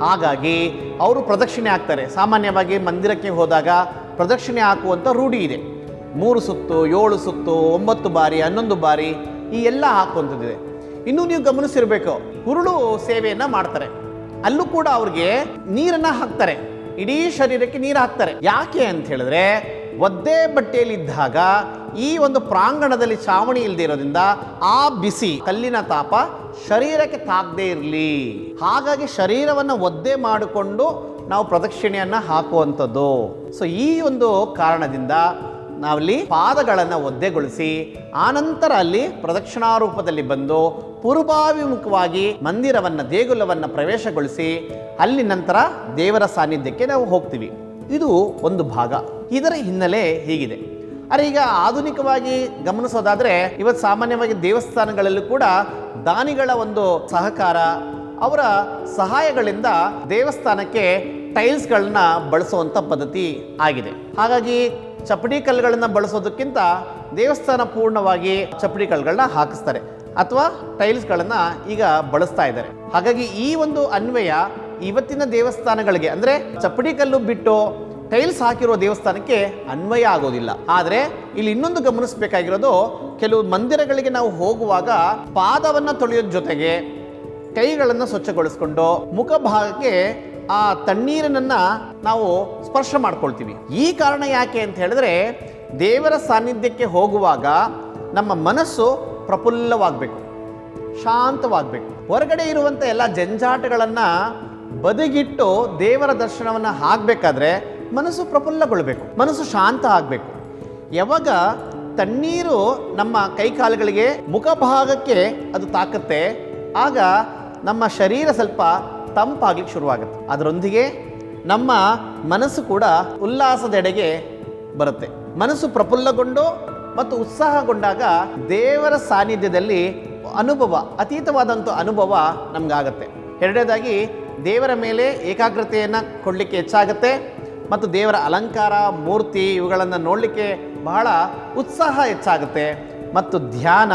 [SPEAKER 2] ಹಾಗಾಗಿ ಅವರು ಪ್ರದಕ್ಷಿಣೆ ಹಾಕ್ತಾರೆ. ಸಾಮಾನ್ಯವಾಗಿ ಮಂದಿರಕ್ಕೆ ಹೋದಾಗ ಪ್ರದಕ್ಷಿಣೆ ಹಾಕುವಂಥ ರೂಢಿ ಇದೆ. ಮೂರು ಸುತ್ತು, ಏಳು ಸುತ್ತು, ಒಂಬತ್ತು ಬಾರಿ, ಹನ್ನೊಂದು ಬಾರಿ ಈ ಎಲ್ಲ ಹಾಕುವಂಥದ್ದಿದೆ. ಇನ್ನೂ ನೀವು ಗಮನಿಸಿರ್ಬೇಕು ಹುರುಳು ಸೇವೆಯನ್ನು ಮಾಡ್ತಾರೆ. ಅಲ್ಲೂ ಕೂಡ ಅವ್ರಿಗೆ ನೀರನ್ನ ಹಾಕ್ತಾರೆ. ಇಡೀ ಶರೀರಕ್ಕೆ ನೀರು ಹಾಕ್ತಾರೆ. ಯಾಕೆ ಅಂತ ಹೇಳಿದ್ರೆ, ಒದ್ದೆ ಬಟ್ಟೆಯಲ್ಲಿದ್ದಾಗ ಈ ಒಂದು ಪ್ರಾಂಗಣದಲ್ಲಿ ಚಾವಣಿ ಇಲ್ಲದೆ ಇರೋದ್ರಿಂದ ಆ ಬಿಸಿ, ಕಲ್ಲಿನ ತಾಪ ಶರೀರಕ್ಕೆ ತಾಗದೇ ಇರಲಿ. ಹಾಗಾಗಿ ಶರೀರವನ್ನು ಒದ್ದೆ ಮಾಡಿಕೊಂಡು ನಾವು ಪ್ರದಕ್ಷಿಣೆಯನ್ನು ಹಾಕುವಂಥದ್ದು. ಸೊ ಈ ಒಂದು ಕಾರಣದಿಂದ ನಾವಲ್ಲಿ ಪಾದಗಳನ್ನು ಒದ್ದೆಗೊಳಿಸಿ, ಆನಂತರ ಅಲ್ಲಿ ಪ್ರದಕ್ಷಿಣಾ ರೂಪದಲ್ಲಿ ಬಂದು ಪೂರ್ವಾಭಿಮುಖವಾಗಿ ಮಂದಿರವನ್ನು, ದೇಗುಲವನ್ನು ಪ್ರವೇಶಗೊಳಿಸಿ ಅಲ್ಲಿ ನಂತರ ದೇವರ ಸಾನ್ನಿಧ್ಯಕ್ಕೆ ನಾವು ಹೋಗ್ತೀವಿ. ಇದು ಒಂದು ಭಾಗ. ಇದರ ಹಿನ್ನೆಲೆ ಹೀಗಿದೆ. ಅರೆ ಈಗ ಆಧುನಿಕವಾಗಿ ಗಮನಿಸೋದಾದ್ರೆ ಇವತ್ತು ಸಾಮಾನ್ಯವಾಗಿ ದೇವಸ್ಥಾನಗಳಲ್ಲೂ ಕೂಡ ದಾನಿಗಳ ಒಂದು ಸಹಕಾರ, ಅವರ ಸಹಾಯಗಳಿಂದ ದೇವಸ್ಥಾನಕ್ಕೆ ಟೈಲ್ಸ್ಗಳನ್ನ ಬಳಸುವಂಥ ಪದ್ಧತಿ ಆಗಿದೆ. ಹಾಗಾಗಿ ಚಪ್ಪಡಿ ಕಲ್ಲುಗಳನ್ನು ಬಳಸೋದಕ್ಕಿಂತ ದೇವಸ್ಥಾನ ಪೂರ್ಣವಾಗಿ ಚಪ್ಪಡಿ ಕಲ್ಲುಗಳನ್ನ ಹಾಕಿಸ್ತಾರೆ. ಅಥವಾ ಟೈಲ್ಸ್ಗಳನ್ನು ಈಗ ಬಳಸ್ತಾ ಇದ್ದಾರೆ. ಹಾಗಾಗಿ ಈ ಒಂದು ಅನ್ವಯ ಇವತ್ತಿನ ದೇವಸ್ಥಾನಗಳಿಗೆ, ಅಂದರೆ ಚಪ್ಪಡಿ ಕಲ್ಲು ಬಿಟ್ಟು ಟೈಲ್ಸ್ ಹಾಕಿರೋ ದೇವಸ್ಥಾನಕ್ಕೆ ಅನ್ವಯ ಆಗೋದಿಲ್ಲ. ಆದರೆ ಇಲ್ಲಿ ಇನ್ನೊಂದು ಗಮನಿಸಬೇಕಾಗಿರೋದು, ಕೆಲವು ಮಂದಿರಗಳಿಗೆ ನಾವು ಹೋಗುವಾಗ ಪಾದವನ್ನು ತೊಳೆಯೋದ್ರ ಜೊತೆಗೆ ಕೈಗಳನ್ನು ಸ್ವಚ್ಛಗೊಳಿಸ್ಕೊಂಡು ಮುಖಭಾಗಕ್ಕೆ ಆ ತಣ್ಣೀರನ್ನ ನಾವು ಸ್ಪರ್ಶ ಮಾಡ್ಕೊಳ್ತೀವಿ. ಈ ಕಾರಣ ಯಾಕೆ ಅಂತ ಹೇಳಿದ್ರೆ ದೇವರ ಸಾನ್ನಿಧ್ಯಕ್ಕೆ ಹೋಗುವಾಗ ನಮ್ಮ ಮನಸ್ಸು ಪ್ರಫುಲ್ಲವಾಗಬೇಕು, ಶಾಂತವಾಗಬೇಕು. ಹೊರಗಡೆ ಇರುವಂಥ ಎಲ್ಲ ಜಂಜಾಟಗಳನ್ನು ಬದಿಗಿಟ್ಟು ದೇವರ ದರ್ಶನವನ್ನು ಆಗಬೇಕಾದ್ರೆ ಮನಸ್ಸು ಪ್ರಫುಲ್ಲಗೊಳ್ಬೇಕು, ಮನಸ್ಸು ಶಾಂತ ಆಗಬೇಕು. ಯಾವಾಗ ತಣ್ಣೀರು ನಮ್ಮ ಕೈಕಾಲುಗಳಿಗೆ ಮುಖಭಾಗಕ್ಕೆ ಅದು ತಾಕತ್ತೆ, ಆಗ ನಮ್ಮ ಶರೀರ ಸ್ವಲ್ಪ ತಂಪಾಗ್ಲಿಕ್ಕೆ ಶುರುವಾಗುತ್ತೆ. ಅದರೊಂದಿಗೆ ನಮ್ಮ ಮನಸ್ಸು ಕೂಡ ಉಲ್ಲಾಸದೆಡೆಗೆ ಬರುತ್ತೆ. ಮನಸ್ಸು ಪ್ರಫುಲ್ಲಗೊಂಡು ಮತ್ತು ಉತ್ಸಾಹಗೊಂಡಾಗ ದೇವರ ಸಾನ್ನಿಧ್ಯದಲ್ಲಿ ಅನುಭವ, ಅತೀತವಾದಂಥ ಅನುಭವ ನಮಗಾಗತ್ತೆ. ಎರಡನೇದಾಗಿ, ದೇವರ ಮೇಲೆ ಏಕಾಗ್ರತೆಯನ್ನು ಕೊಡಲಿಕ್ಕೆ ಹೆಚ್ಚಾಗುತ್ತೆ ಮತ್ತು ದೇವರ ಅಲಂಕಾರ, ಮೂರ್ತಿ ಇವುಗಳನ್ನು ನೋಡಲಿಕ್ಕೆ ಬಹಳ ಉತ್ಸಾಹ ಹೆಚ್ಚಾಗುತ್ತೆ ಮತ್ತು ಧ್ಯಾನ,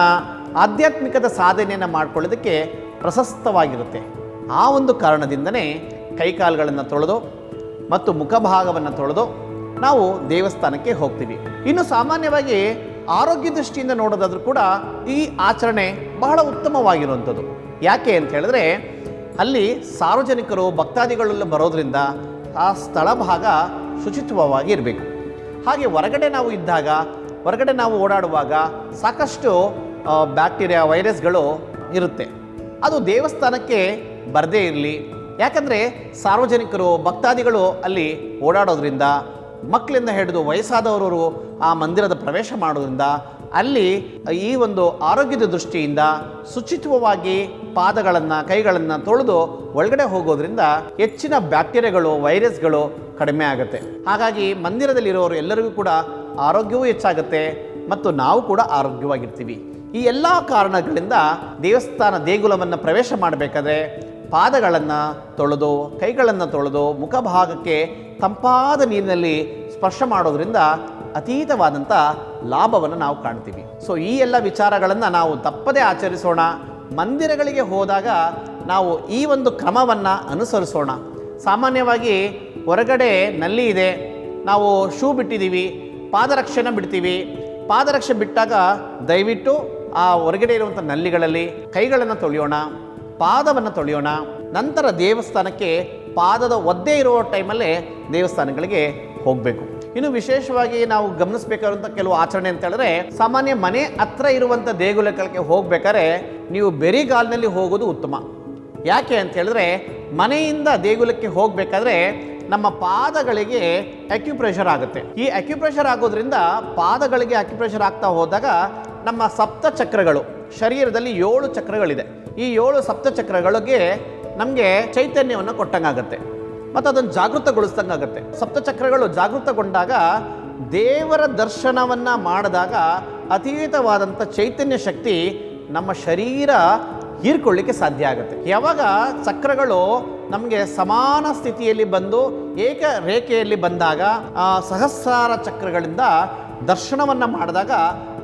[SPEAKER 2] ಆಧ್ಯಾತ್ಮಿಕದ ಸಾಧನೆಯನ್ನು ಮಾಡಿಕೊಳ್ಳೋದಕ್ಕೆ ಪ್ರಶಸ್ತವಾಗಿರುತ್ತೆ. ಆ ಒಂದು ಕಾರಣದಿಂದನೇ ಕೈಕಾಲುಗಳನ್ನು ತೊಳೆದು ಮತ್ತು ಮುಖಭಾಗವನ್ನು ತೊಳೆದು ನಾವು ದೇವಸ್ಥಾನಕ್ಕೆ ಹೋಗ್ತೀವಿ. ಇನ್ನು ಸಾಮಾನ್ಯವಾಗಿ ಆರೋಗ್ಯ ದೃಷ್ಟಿಯಿಂದ ನೋಡೋದಾದ್ರೂ ಕೂಡ ಈ ಆಚರಣೆ ಬಹಳ ಉತ್ತಮವಾಗಿರುವಂಥದ್ದು. ಯಾಕೆ ಅಂತ ಹೇಳಿದ್ರೆ, ಅಲ್ಲಿ ಸಾರ್ವಜನಿಕರು, ಭಕ್ತಾದಿಗಳೆಲ್ಲ ಬರೋದ್ರಿಂದ ಆ ಸ್ಥಳ ಭಾಗ ಶುಚಿತ್ವವಾಗಿ ಇರಬೇಕು. ಹಾಗೆ ಹೊರಗಡೆ ನಾವು ಇದ್ದಾಗ, ಹೊರಗಡೆ ನಾವು ಓಡಾಡುವಾಗ ಸಾಕಷ್ಟು ಬ್ಯಾಕ್ಟೀರಿಯಾ, ವೈರಸ್ಗಳು ಇರುತ್ತೆ. ಅದು ದೇವಸ್ಥಾನಕ್ಕೆ ಬರದೇ ಇರಲಿ. ಯಾಕಂದರೆ ಸಾರ್ವಜನಿಕರು, ಭಕ್ತಾದಿಗಳು ಅಲ್ಲಿ ಓಡಾಡೋದ್ರಿಂದ ಮಕ್ಕಳಿಂದ ಹಿಡಿದು ವಯಸ್ಸಾದವರವರು ಆ ಮಂದಿರದ ಪ್ರವೇಶ ಮಾಡೋದ್ರಿಂದ ಅಲ್ಲಿ ಈ ಒಂದು ಆರೋಗ್ಯದ ದೃಷ್ಟಿಯಿಂದ ಶುಚಿತ್ವವಾಗಿ ಪಾದಗಳನ್ನು, ಕೈಗಳನ್ನು ತೊಳೆದು ಒಳಗಡೆ ಹೋಗೋದ್ರಿಂದ ಹೆಚ್ಚಿನ ಬ್ಯಾಕ್ಟೀರಿಯಾಗಳು, ವೈರಸ್ಗಳು ಕಡಿಮೆ ಆಗುತ್ತೆ. ಹಾಗಾಗಿ ಮಂದಿರದಲ್ಲಿರೋರು ಎಲ್ಲರಿಗೂ ಕೂಡ ಆರೋಗ್ಯವೂ ಹೆಚ್ಚಾಗುತ್ತೆ ಮತ್ತು ನಾವು ಕೂಡ ಆರೋಗ್ಯವಾಗಿರ್ತೀವಿ. ಈ ಎಲ್ಲ ಕಾರಣಗಳಿಂದ ದೇವಸ್ಥಾನ ದೇಗುಲವನ್ನು ಪ್ರವೇಶ ಮಾಡಬೇಕಾದ್ರೆ ಪಾದಗಳನ್ನು ತೊಳೆದು, ಕೈಗಳನ್ನು ತೊಳೆದು ಮುಖಭಾಗಕ್ಕೆ ತಂಪಾದ ನೀರಿನಲ್ಲಿ ಸ್ಪರ್ಶ ಮಾಡೋದ್ರಿಂದ ಅತೀತವಾದಂಥ ಲಾಭವನ್ನು ನಾವು ಕಾಣ್ತೀವಿ. ಸೊ ಈ ಎಲ್ಲ ವಿಚಾರಗಳನ್ನು ನಾವು ತಪ್ಪದೇ ಆಚರಿಸೋಣ. ಮಂದಿರಗಳಿಗೆ ಹೋದಾಗ ನಾವು ಈ ಒಂದು ಕ್ರಮವನ್ನು ಅನುಸರಿಸೋಣ. ಸಾಮಾನ್ಯವಾಗಿ ಹೊರಗಡೆ ನಲ್ಲಿ ಇದೆ. ನಾವು ಶೂ ಬಿಟ್ಟಿದ್ದೀವಿ, ಪಾದರಕ್ಷೆನ ಬಿಡ್ತೀವಿ. ಪಾದರಕ್ಷೆ ಬಿಟ್ಟಾಗ ದಯವಿಟ್ಟು ಆ ಹೊರಗಡೆ ಇರುವಂಥ ನಲ್ಲಿಗಳಲ್ಲಿ ಕೈಗಳನ್ನು ತೊಳೆಯೋಣ. ಪಾದವನ್ನು ತೊಳೆಯೋಣ. ನಂತರ ದೇವಸ್ಥಾನಕ್ಕೆ ಪಾದದ ಒದ್ದೆ ಇರುವ ಟೈಮಲ್ಲೇ ದೇವಸ್ಥಾನಗಳಿಗೆ ಹೋಗಬೇಕು. ಇನ್ನು ವಿಶೇಷವಾಗಿ ನಾವು ಗಮನಿಸಬೇಕಾದಂಥ ಕೆಲವು ಆಚರಣೆ ಅಂತ ಹೇಳಿದ್ರೆ, ಸಾಮಾನ್ಯ ಮನೆ ಹತ್ರ ಇರುವಂಥ ದೇಗುಲಗಳಿಗೆ ಹೋಗ್ಬೇಕಾದ್ರೆ ನೀವು ಬೆರಿಗಾಲ್ನಲ್ಲಿ ಹೋಗೋದು ಉತ್ತಮ. ಯಾಕೆ ಅಂತ ಹೇಳಿದ್ರೆ, ಮನೆಯಿಂದ ದೇಗುಲಕ್ಕೆ ಹೋಗಬೇಕಾದ್ರೆ ನಮ್ಮ ಪಾದಗಳಿಗೆ ಅಕ್ಯುಪ್ರೆಷರ್ ಆಗುತ್ತೆ. ಈ ಅಕ್ಯುಪ್ರೆಷರ್ ಆಗೋದ್ರಿಂದ ಪಾದಗಳಿಗೆ ಅಕ್ಯುಪ್ರೆಷರ್ ಆಗ್ತಾ ಹೋದಾಗ ನಮ್ಮ ಸಪ್ತ ಚಕ್ರಗಳು ಶರೀರದಲ್ಲಿ ಏಳು ಚಕ್ರಗಳಿದೆ. ಈ ಏಳು ಸಪ್ತಚಕ್ರಗಳಿಗೆ ನಮಗೆ ಚೈತನ್ಯವನ್ನು ಕೊಟ್ಟಂಗಾಗತ್ತೆ. ಮತ್ತು ಅದನ್ನು ಜಾಗೃತಗೊಳಿಸ್ದಂಗಾಗತ್ತೆ. ಸಪ್ತಚಕ್ರಗಳು ಜಾಗೃತಗೊಂಡಾಗ ದೇವರ ದರ್ಶನವನ್ನು ಮಾಡಿದಾಗ ಅತೀತವಾದಂಥ ಚೈತನ್ಯ ಶಕ್ತಿ ನಮ್ಮ ಶರೀರ ಹೀರ್ಕೊಳ್ಳಿಕ್ಕೆ ಸಾಧ್ಯ ಆಗುತ್ತೆ. ಯಾವಾಗ ಚಕ್ರಗಳು ನಮಗೆ ಸಮಾನ ಸ್ಥಿತಿಯಲ್ಲಿ ಬಂದು ಏಕ ರೇಖೆಯಲ್ಲಿ ಬಂದಾಗ, ಆ ಸಹಸ್ರಾರ ಚಕ್ರಗಳಿಂದ ದರ್ಶನವನ್ನು ಮಾಡಿದಾಗ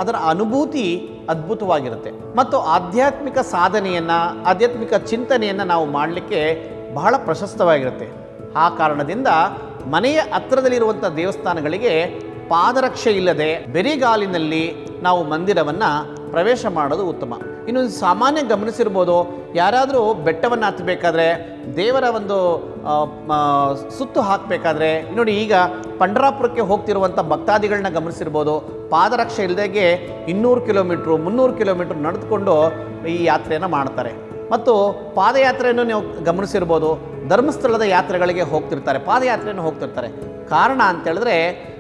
[SPEAKER 2] ಅದರ ಅನುಭೂತಿ ಅದ್ಭುತವಾಗಿರುತ್ತೆ. ಮತ್ತು ಆಧ್ಯಾತ್ಮಿಕ ಸಾಧನೆಯನ್ನು, ಆಧ್ಯಾತ್ಮಿಕ ಚಿಂತನೆಯನ್ನು ನಾವು ಮಾಡಲಿಕ್ಕೆ ಬಹಳ ಪ್ರಶಸ್ತವಾಗಿರುತ್ತೆ. ಆ ಕಾರಣದಿಂದ ಮನೆಯ ಹತ್ತಿರದಲ್ಲಿರುವಂಥ ದೇವಸ್ಥಾನಗಳಿಗೆ ಪಾದರಕ್ಷೆ ಇಲ್ಲದೆ ಬೆರಿಗಾಲಿನಲ್ಲಿ ನಾವು ಮಂದಿರವನ್ನು ಪ್ರವೇಶ ಮಾಡೋದು ಉತ್ತಮ. ಇನ್ನು ಸಾಮಾನ್ಯ ಗಮನಿಸಿರ್ಬೋದು, ಯಾರಾದರೂ ಬೆಟ್ಟವನ್ನು ಹತ್ತಬೇಕಾದ್ರೆ ದೇವರ ಒಂದು ಸುತ್ತು ಹಾಕಬೇಕಾದ್ರೆ, ನೋಡಿ ಈಗ ಪಂಡರಾಪುರಕ್ಕೆ ಹೋಗ್ತಿರುವಂಥ ಭಕ್ತಾದಿಗಳನ್ನ ಗಮನಿಸಿರ್ಬೋದು, ಪಾದರಕ್ಷೆ ಇಲ್ಲದೆಗೆ ಇನ್ನೂರು ಕಿಲೋಮೀಟ್ರು, ಮುನ್ನೂರು ಕಿಲೋಮೀಟ್ರ್ ನಡೆದುಕೊಂಡು ಈ ಯಾತ್ರೆಯನ್ನು ಮಾಡ್ತಾರೆ. ಮತ್ತು ಪಾದಯಾತ್ರೆಯನ್ನು ನೀವು ಗಮನಿಸಿರ್ಬೋದು, ಧರ್ಮಸ್ಥಳದ ಯಾತ್ರೆಗಳಿಗೆ ಹೋಗ್ತಿರ್ತಾರೆ, ಪಾದಯಾತ್ರೆಯನ್ನು ಹೋಗ್ತಿರ್ತಾರೆ. ಕಾರಣ ಅಂತ ಹೇಳಿದ್ರೆ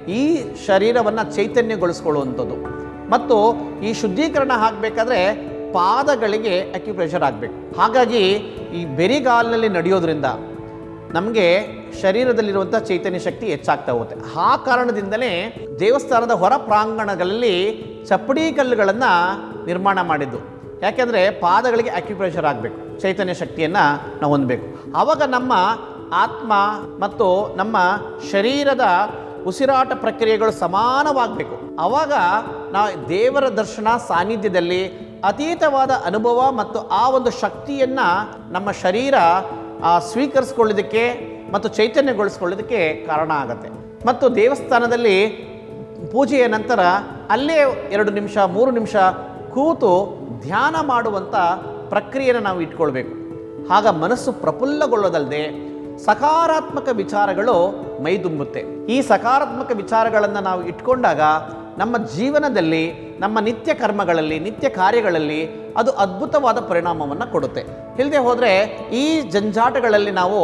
[SPEAKER 2] ಈ ಶರೀರವನ್ನು ಚೈತನ್ಯಗೊಳಿಸ್ಕೊಳ್ಳುವಂಥದ್ದು. ಮತ್ತು ಈ ಶುದ್ಧೀಕರಣ ಆಗಬೇಕಾದ್ರೆ ಪಾದಗಳಿಗೆ ಅಕ್ಯುಪ್ರೆಷರ್ ಆಗಬೇಕು. ಹಾಗಾಗಿ ಈ ಬೆರಿಗಾಲಿನಲ್ಲಿ ನಡೆಯೋದ್ರಿಂದ ನಮಗೆ ಶರೀರದಲ್ಲಿರುವಂಥ ಚೈತನ್ಯ ಶಕ್ತಿ ಹೆಚ್ಚಾಗ್ತಾ ಹೋಗುತ್ತೆ. ಆ ಕಾರಣದಿಂದಲೇ ದೇವಸ್ಥಾನದ ಹೊರ ಪ್ರಾಂಗಣಗಳಲ್ಲಿ ಚಪ್ಪಡಿ ಕಲ್ಲುಗಳನ್ನು ನಿರ್ಮಾಣ ಮಾಡಿದ್ದು. ಯಾಕೆಂದರೆ ಪಾದಗಳಿಗೆ ಅಕ್ಯುಪ್ರೆಷರ್ ಆಗಬೇಕು. ಚೈತನ್ಯ ಶಕ್ತಿಯನ್ನು ನಾವು ಹೊಂದಬೇಕು. ಆವಾಗ ನಮ್ಮ ಆತ್ಮ ಮತ್ತು ನಮ್ಮ ಶರೀರದ ಉಸಿರಾಟ ಪ್ರಕ್ರಿಯೆಗಳು ಸಮಾನವಾಗಬೇಕು. ಆವಾಗ ನಾವು ದೇವರ ದರ್ಶನ ಸಾನ್ನಿಧ್ಯದಲ್ಲಿ ಅತೀತವಾದ ಅನುಭವ ಮತ್ತು ಆ ಒಂದು ಶಕ್ತಿಯನ್ನು ನಮ್ಮ ಶರೀರ ಸ್ವೀಕರಿಸ್ಕೊಳ್ಳೋದಕ್ಕೆ ಮತ್ತು ಚೈತನ್ಯಗೊಳಿಸ್ಕೊಳ್ಳೋದಕ್ಕೆ ಕಾರಣ ಆಗುತ್ತೆ. ಮತ್ತು ದೇವಸ್ಥಾನದಲ್ಲಿ ಪೂಜೆಯ ನಂತರ ಅಲ್ಲೇ ಎರಡು ನಿಮಿಷ, ಮೂರು ನಿಮಿಷ ಕೂತು ಧ್ಯಾನ ಮಾಡುವಂಥ ಪ್ರಕ್ರಿಯೆಯನ್ನು ನಾವು ಇಟ್ಕೊಳ್ಬೇಕು. ಆಗ ಮನಸ್ಸು ಪ್ರಫುಲ್ಲಗೊಳ್ಳೋದಲ್ಲದೆ ಸಕಾರಾತ್ಮಕ ವಿಚಾರಗಳು ಮೈದುಂಬುತ್ತೆ ಈ ಸಕಾರಾತ್ಮಕ ವಿಚಾರಗಳನ್ನು ನಾವು ಇಟ್ಕೊಂಡಾಗ ನಮ್ಮ ಜೀವನದಲ್ಲಿ, ನಮ್ಮ ನಿತ್ಯ ಕರ್ಮಗಳಲ್ಲಿ, ನಿತ್ಯ ಕಾರ್ಯಗಳಲ್ಲಿ ಅದು ಅದ್ಭುತವಾದ ಪರಿಣಾಮವನ್ನು ಕೊಡುತ್ತೆ. ಇಲ್ಲದೆ ಹೋದರೆ ಈ ಜಂಜಾಟಗಳಲ್ಲಿ ನಾವು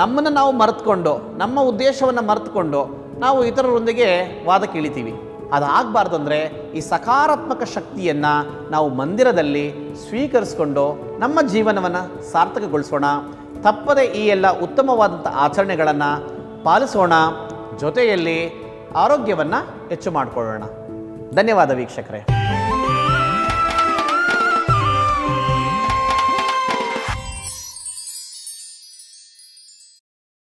[SPEAKER 2] ನಮ್ಮನ್ನು ನಾವು ಮರೆತುಕೊಂಡು, ನಮ್ಮ ಉದ್ದೇಶವನ್ನು ಮರೆತುಕೊಂಡು ನಾವು ಇತರರೊಂದಿಗೆ ವಾದಕ್ಕೆ ಇಳಿತೀವಿ ಅದಾಗಬಾರ್ದು ಅಂದರೆ ಈ ಸಕಾರಾತ್ಮಕ ಶಕ್ತಿಯನ್ನು ನಾವು ಮಂದಿರದಲ್ಲಿ ಸ್ವೀಕರಿಸಿಕೊಂಡು ನಮ್ಮ ಜೀವನವನ್ನು ಸಾರ್ಥಕಗೊಳಿಸೋಣ. ತಪ್ಪದೆ ಈ ಎಲ್ಲ ಉತ್ತಮವಾದಂಥ ಆಚರಣೆಗಳನ್ನು ಪಾಲಿಸೋಣ ಜೊತೆಯಲ್ಲಿ ಆರೋಗ್ಯವನ್ನು ಹೆಚ್ಚು ಮಾಡಿಕೊಳ್ಳೋಣ. ಧನ್ಯವಾದ ವೀಕ್ಷಕರೇ.